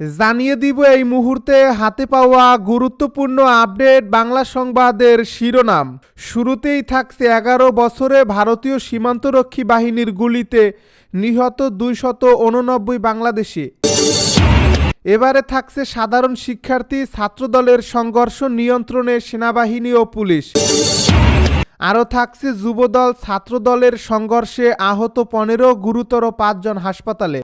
জানিয়ে দিব এই মুহূর্তে হাতে পাওয়া গুরুত্বপূর্ণ আপডেট বাংলা সংবাদের শিরোনাম। শুরুতেই থাকছে এগারো বছরে ভারতীয় সীমান্তরক্ষী বাহিনীর গুলিতে নিহত দুইশত উননব্বই বাংলাদেশি। এবারে থাকছে সাধারণ শিক্ষার্থী ছাত্রদলের সংঘর্ষ নিয়ন্ত্রণে সেনাবাহিনী ও পুলিশ। আরও থাকছে যুবদল ছাত্রদলের সংঘর্ষে আহত পনেরো, গুরুতর পাঁচজন হাসপাতালে।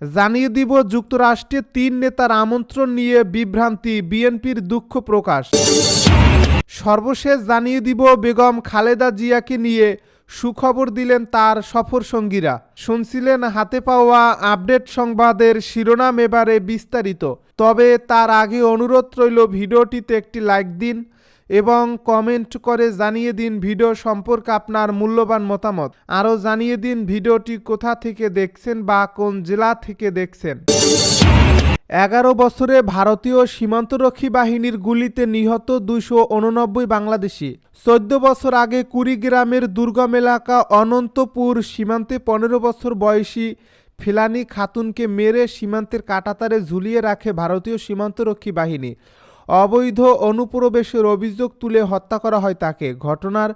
জানিয়ে দিব যুক্তরাষ্ট্রে তিন নেতার আমন্ত্রণ নিয়ে বিভ্রান্তি, বিএনপির দুঃখ প্রকাশ। সর্বশেষ জানিয়ে দিব বেগম খালেদা জিয়াকে নিয়ে সুখবর দিলেন তার সফর সঙ্গীরা। শুনছিলেন হাতে পাওয়া আপডেট সংবাদের শিরোনাম এবারে বিস্তারিত। তবে তার আগে অনুরোধ রইল ভিডিওটিতে একটি লাইক দিন এবং কমেন্ট করে জানিয়ে দিন ভিডিও সম্পর্কে আপনার মূল্যবান মতামত। আরও জানিয়ে দিন ভিডিওটি কোথা থেকে দেখছেন বা কোন জেলা থেকে দেখছেন। এগারো বছরে ভারতীয় সীমান্তরক্ষী বাহিনীর গুলিতে নিহত দুইশো উননব্বই বাংলাদেশি। চোদ্দ বছর আগে কুড়িগ্রামের দুর্গম এলাকা অনন্তপুর সীমান্তে পনেরো বছর বয়সী ফিলানি খাতুনকে মেরে সীমান্তের কাটাতারে ঝুলিয়ে রাখে ভারতীয় সীমান্তরক্ষী বাহিনী। অবৈধ অনুপ্রবেশের অভিযোগ তুলে হত্যা করা হয় তাকে। ঘটনার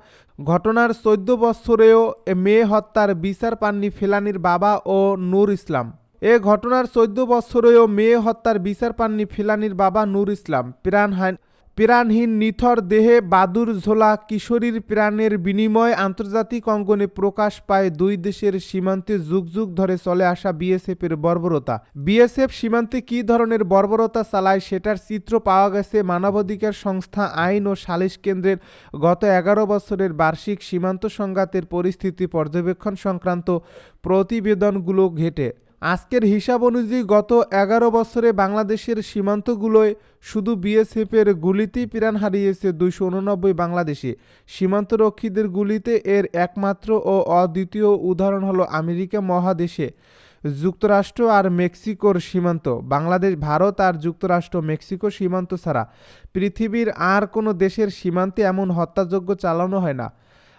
ঘটনার চোদ্দ বছরেও মেয়ে হত্যার বিচার পাননি ফেলানির বাবা ও নূর ইসলাম। এ ঘটনার চোদ্দ বছরেও মেয়ে হত্যার বিচার পাননি ফেলানির বাবা নূর ইসলাম। প্রাণ প্রাণহান প্রাণহীন নিথর দেহে বাদুর ঝোলা কিশোরীর প্রাণের বিনিময় আন্তর্জাতিক অঙ্গনে প্রকাশ পায় দুই দেশের সীমান্তে যুগ যুগ ধরে চলে আসা বিএসএফের বর্বরতা। বিএসএফ সীমান্তে কী ধরনের বর্বরতা চালায় সেটার চিত্র পাওয়া গেছে মানবাধিকার সংস্থা আইন ও সালিশ কেন্দ্রের গত এগারো বছরের বার্ষিক সীমান্ত সংঘাতের পরিস্থিতি পর্যবেক্ষণ সংক্রান্ত প্রতিবেদনগুলো ঘেটে। আজকের হিসাব অনুযায়ী গত এগারো বছরে বাংলাদেশের সীমান্তগুলোয় শুধু বিএসএফের গুলিতেই প্রাণ হারিয়েছে দুইশো উননব্বই বাংলাদেশি। সীমান্তরক্ষীদের গুলিতে এর একমাত্র ও অদ্বিতীয় উদাহরণ হলো আমেরিকা মহাদেশে যুক্তরাষ্ট্র আর মেক্সিকোর সীমান্ত। বাংলাদেশ, ভারত আর যুক্তরাষ্ট্র মেক্সিকো সীমান্ত ছাড়া পৃথিবীর আর কোনো দেশের সীমান্তে এমন হত্যাযজ্ঞ চালানো হয় না।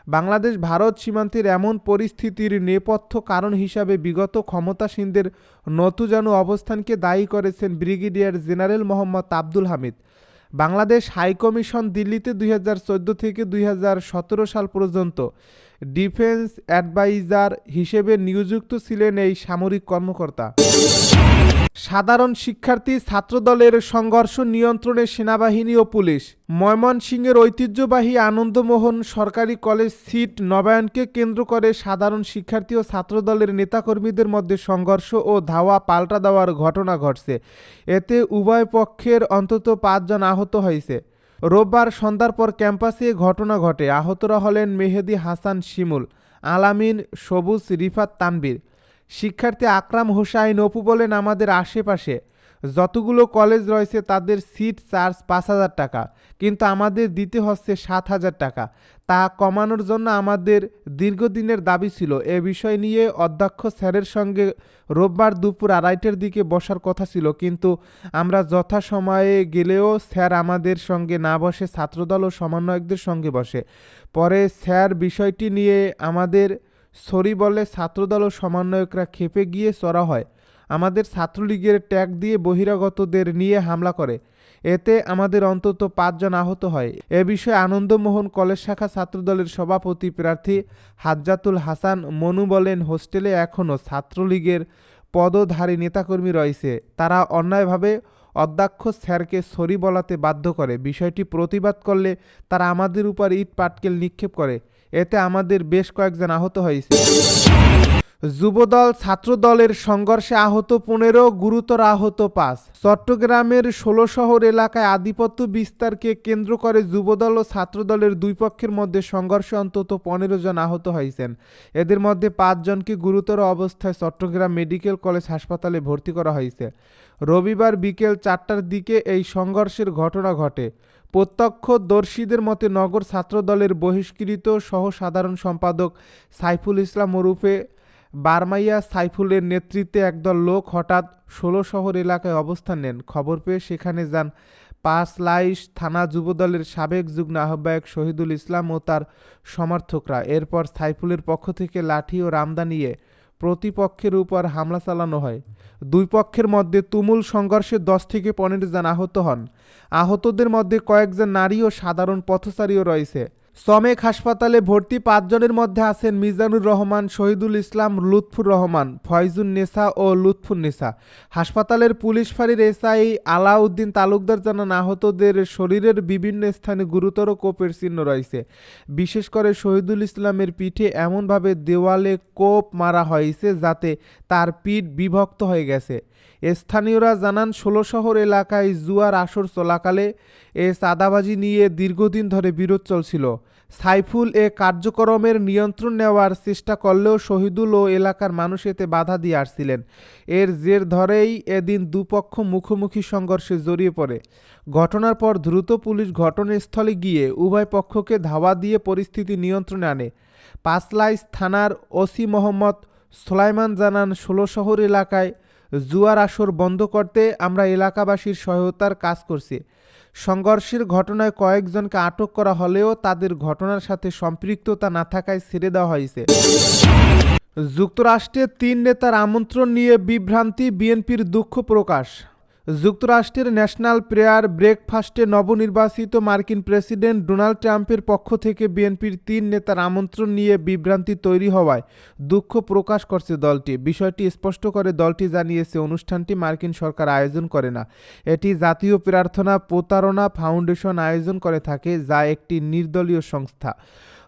বাংলাদেশ ভারত সীমান্তের এমন পরিস্থিতির নেপথ্য কারণ হিসাবে বিগত ক্ষমতাসীনদের নতুজানু অবস্থানকে দায়ী করেছেন brigadier general Mohammad Abdul Hamid. Bangladesh high commission দিল্লিতে দুই হাজার চোদ্দ থেকে দুই হাজার সতেরো সাল পর্যন্ত ডিফেন্স অ্যাডভাইজার হিসেবে নিয়োজিত ছিলেন এই সামরিক কর্মকর্তা। সাধারণ শিক্ষার্থী ছাত্রদলের সংঘর্ষ নিয়ন্ত্রণে সেনাবাহিনী ও পুলিশ। ময়মনসিংহের ঐতিহ্যবাহী আনন্দমোহন সরকারি কলেজ সিট নবায়নকে কেন্দ্র করে সাধারণ শিক্ষার্থী ও ছাত্রদলের নেতাকর্মীদের মধ্যে সংঘর্ষ ও ধাওয়া পাল্টা দেওয়ার ঘটনা ঘটছে। এতে উভয় পক্ষের অন্তত পাঁচজন আহত হয়েছে। রোববার সন্ধ্যার পর ক্যাম্পাসে ঘটনা ঘটে। আহতরা হলেন মেহেদি হাসান শিমুল, আলামিন সবুজ রিফাত তানবির শিক্ষার্থী আকরাম হোসাইন অপু বলেন, আমাদের আশেপাশে যতগুলো কলেজ রয়েছে তাদের সিট চার্জ পাঁচ হাজার টাকা, কিন্তু আমাদের দিতে হচ্ছে সাত হাজার টাকা। তা কমানোর জন্য আমাদের দীর্ঘদিনের দাবি ছিল। এ বিষয় নিয়ে অধ্যক্ষ স্যারের সঙ্গে রোববার দুপুর আড়াইটের দিকে বসার কথা ছিল, কিন্তু আমরা যথাসময়ে গেলেও স্যার আমাদের সঙ্গে না বসে ছাত্রদল ও সমন্বয়কদের সঙ্গে বসে। পরে স্যার বিষয়টি নিয়ে আমাদের সরি বলে ছাত্রদল ও সমন্বয়করা খেপে গিয়ে চড়া হয়। আমাদের ছাত্রলীগের ট্যাগ দিয়ে বহিরাগতদের নিয়ে হামলা করে। এতে আমাদের অন্তত পাঁচজন আহত হয়। এ বিষয়ে আনন্দমোহন কলেজ শাখা ছাত্রদলের সভাপতি প্রার্থী হাজ্জাতুল হাসান মনু বলেন, হোস্টেলে এখনও ছাত্রলীগের পদধারী নেতাকর্মী রয়েছে। তারা অন্যায়ভাবে অধ্যক্ষ স্যারকে সরি বলাতে বাধ্য করে। বিষয়টি প্রতিবাদ করলে তারা আমাদের উপর ইট পাটকেল নিক্ষেপ করে। এতে আমাদের বেশ কয়েকজন আহত হয়েছে। যুবদল ছাত্রদলের সংঘর্ষে আহত পনেরো, গুরুতর আহত পাঁচ। চট্টগ্রামের ষোলো শহর এলাকায় আধিপত্য বিস্তারকে কেন্দ্র করে যুবদল ও ছাত্রদলের দুই পক্ষের মধ্যে সংঘর্ষে অন্তত পনেরো জন আহত হয়েছেন। এদের মধ্যে পাঁচজনকে গুরুতর অবস্থায় চট্টগ্রাম মেডিকেল কলেজ হাসপাতালে ভর্তি করা হয়েছে। রবিবার বিকেল চারটার দিকে এই সংঘর্ষের ঘটনা ঘটে। প্রত্যক্ষদর্শীদের মতে নগর ছাত্রদলের বহিষ্কৃত সহ সাধারণ সম্পাদক সাইফুল ইসলাম ওরুফে বারমাইয়া সাইফুলের নেতৃত্বে একদল লোক হঠাৎ ষোলো শহর এলাকায় অবস্থান নেন। খবর পেয়ে সেখানে যান পাঁচলাইশ থানা যুবদলের সাবেক যুগ্ম আহ্বায়ক শহীদুল ইসলাম ও তার সমর্থকরা। এরপর সাইফুলের পক্ষ থেকে লাঠি ও রামদা নিয়ে প্রতিপক্ষের উপর হামলা চালানো হয়। দুই পক্ষের মধ্যে তুমুল সংঘর্ষে দশ থেকে পনেরো জন আহত হন। আহতদের মধ্যে কয়েকজন নারী ও সাধারণ পথচারীও রয়েছে। সমেক হাসপাতালে ভর্তি পাঁচজনের মধ্যে আছেন মিজানুর রহমান, শহীদুল ইসলাম, লুৎফুর রহমান ফয়জুন নেসা ও লুৎফুন নেসা। হাসপাতালের পুলিশ ফাঁড়ির এসআই আলাউদ্দিন তালুকদার জানান, আহতদের শরীরের বিভিন্ন স্থানে গুরুতর কোপের চিহ্ন রয়েছে। বিশেষ করে শহীদুল ইসলামের পিঠে এমনভাবে দেওয়ালে কোপ মারা হয়েছে যাতে তার পিঠ বিভক্ত হয়ে গেছে। স্থানীয়রা জানান, ষোলো শহর এলাকায় জুয়ার আসর চলাকালে এ চাঁদাবাজি নিয়ে দীর্ঘদিন ধরে বিরোধ চলছিল। সাইফুল এ কার্যক্রমের নিয়ন্ত্রণ নেওয়ার চেষ্টা করলেও শহীদুল ও এলাকার মানুষ এতে বাধা দিয়ে আসছিলেন। এর জের ধরেই এদিন দুপক্ষ মুখোমুখি সংঘর্ষে জড়িয়ে পড়ে। ঘটনার পর দ্রুত পুলিশ ঘটনাস্থলে গিয়ে উভয় পক্ষকে ধাওয়া দিয়ে পরিস্থিতি নিয়ন্ত্রণে আনে। পাঁচলাইশ থানার ওসি মোহাম্মদ সোলাইমান জানান, ষোলো শহর এলাকায় জুয়ার আসর বন্ধ করতে আমরা এলাকাবাসীর সহায়তার কাজ করছি। সংঘর্ষের ঘটনায় কয়েকজনকে আটক করা হলেও তাদের ঘটনার সাথে সম্পৃক্ততা না থাকায় ছেড়ে দেওয়া হয়েছে। যুক্তরাষ্ট্রে তিন নেতার আমন্ত্রণ নিয়ে বিভ্রান্তি বিএনপির দুঃখ প্রকাশ। যুক্তরাষ্ট্রের ন্যাশনাল প্রেয়ার ব্রেকফাস্টে নবনির্বাচিত মার্কিন প্রেসিডেন্ট ডোনাল্ড ট্রাম্পের পক্ষ থেকে বিএনপির তিন নেতার আমন্ত্রণ নিয়ে বিভ্রান্তি তৈরি হওয়ায় দুঃখ প্রকাশ করছে দলটি। বিষয়টি স্পষ্ট করে দলটি জানিয়েছে, অনুষ্ঠানটি মার্কিন সরকার আয়োজন করে না। এটি জাতীয় প্রার্থনা প্রতারণা ফাউন্ডেশন আয়োজন করে থাকে, যা একটি নির্দলীয় সংস্থা।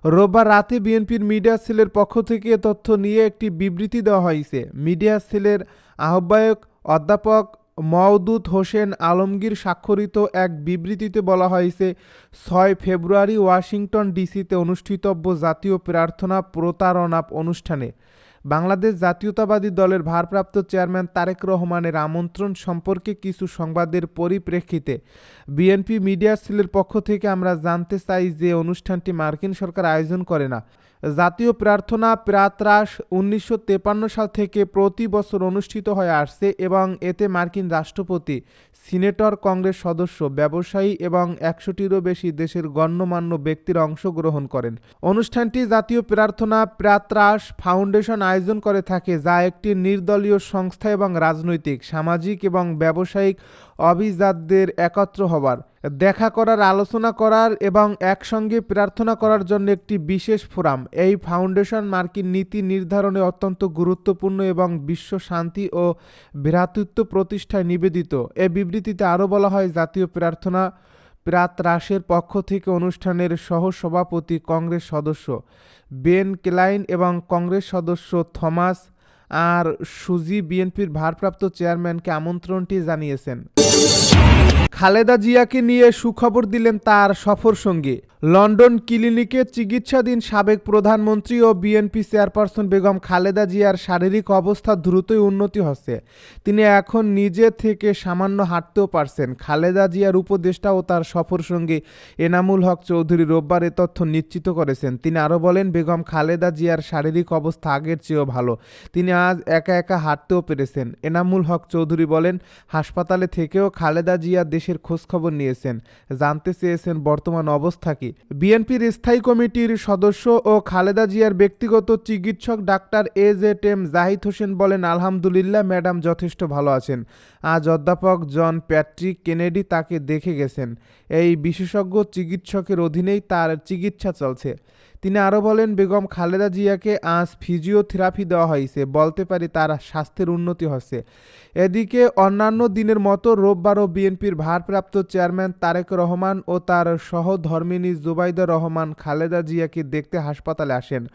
রোববার রাতে বিএনপির মিডিয়া সেলের পক্ষ থেকে তথ্য নিয়ে একটি বিবৃতি দেওয়া হয়েছে। মিডিয়া সেলের আহ্বায়ক অধ্যাপক মওদুদ হোসেন আলমগীর স্বাক্ষরিত এক বিবৃতিতে বলা হয়েছে, ছয় ফেব্রুয়ারি ওয়াশিংটন ডিসিতে অনুষ্ঠিতব্য জাতীয় প্রার্থনা প্রতারণা অনুষ্ঠানে বাংলাদেশ জাতীয়তাবাদী দলের ভারপ্রাপ্ত চেয়ারম্যান তারেক রহমানের আমন্ত্রণ সম্পর্কে কিছু সংবাদের পরিপ্রেক্ষিতে বিএনপি মিডিয়া সেলের পক্ষ থেকে আমরা জানতে চাই যে অনুষ্ঠানটি মার্কিন সরকার আয়োজন করে না। জাতীয় প্রার্থনা প্রাতরাস উনিশশো সাল থেকে প্রতি বছর অনুষ্ঠিত হয়ে আসছে এবং এতে মার্কিন রাষ্ট্রপতি, সিনেটর, কংগ্রেস সদস্য, ব্যবসায়ী এবং একশোটিরও বেশি দেশের গণ্যমান্য ব্যক্তিরা অংশগ্রহণ করেন। অনুষ্ঠানটি জাতীয় প্রার্থনা প্রাতরাস ফাউন্ডেশন আয়োজন করে থাকে, যা একটি নির্দলীয় সংস্থা এবং রাজনৈতিক, সামাজিক এবং ব্যবসায়িক অভিজাতদের একত্র হবার, দেখা করার, আলোচনা করার এবং একসঙ্গে প্রার্থনা করার জন্য একটি বিশেষ ফোরাম। এই ফাউন্ডেশন মার্কিন নীতি নির্ধারণে অত্যন্ত গুরুত্বপূর্ণ এবং বিশ্ব শান্তি ও ভ্রাতৃত্ব প্রতিষ্ঠায় নিবেদিত। এ বিবৃতিতে আরও বলা হয়, জাতীয় প্রার্থনা প্রাতরাসের পক্ষ থেকে অনুষ্ঠানের সহ সভাপতি কংগ্রেস সদস্য বেন ক্লাইন এবং কংগ্রেস সদস্য থমাস আর সুজি বিএনপির ভারপ্রাপ্ত চেয়ারম্যানকে আমন্ত্রণটি জানিয়েছেন। খালেদা জিয়াকে নিয়ে সুখবর দিলেন তার সফর সঙ্গী লন্ডন ক্লিনিকে চিকিৎসাধীন সাবেক প্রধানমন্ত্রী ও বিএনপি চেয়ারপারসন বেগম খালেদা জিয়ার শারীরিক অবস্থা দ্রুতই উন্নতি হচ্ছে। তিনি এখন নিজে থেকে সামান্য হাঁটতেও পারছেন। খালেদা জিয়ার উপদেষ্টা ও তার সফর সঙ্গী এনামুল হক চৌধুরী রোববার এ তথ্য নিশ্চিত করেছেন। তিনি আরও বলেন, বেগম খালেদা জিয়ার শারীরিক অবস্থা আগের চেয়েও ভালো। তিনি আজ একা একা হাঁটতেও পেরেছেন। এনামুল হক চৌধুরী বলেন, হাসপাতালে থেকেও খালেদা জিয়া দেশের খোঁজখবর নিয়েছেন। জানতে চেয়েছেন বর্তমান অবস্থা কি। বিএনপির স্থায়ী কমিটির সদস্য ও খালেদা জিয়ার ব্যক্তিগত চিকিৎসক ডাক্তার এ জে টেম জাহিদ হোসেন বলেন, আলহামদুলিল্লাহ, ম্যাডাম যথেষ্ট ভালো আছেন। আজ অধ্যাপক জন প্যাট্রিক কেনেডি তাকে দেখে গেছেন। এই বিশেষজ্ঞ চিকিৎসকের অধীনেই তার চিকিৎসা চলছে। তিনি আরও বলেন, বেগম খালেদা জিয়াকে আজ ফিজিওথেরাপি দেওয়া হয়েছে। বলতে পারি তার স্বাস্থ্যের উন্নতি হচ্ছে। এদিকে অন্যান্য দিনের মতো রোববারও বিএনপির ভারপ্রাপ্ত চেয়ারম্যান তারেক রহমান ও তার সহধর্মিনী জুবাইদা রহমান খালেদা জিয়াকে দেখতে হাসপাতালে আসেন।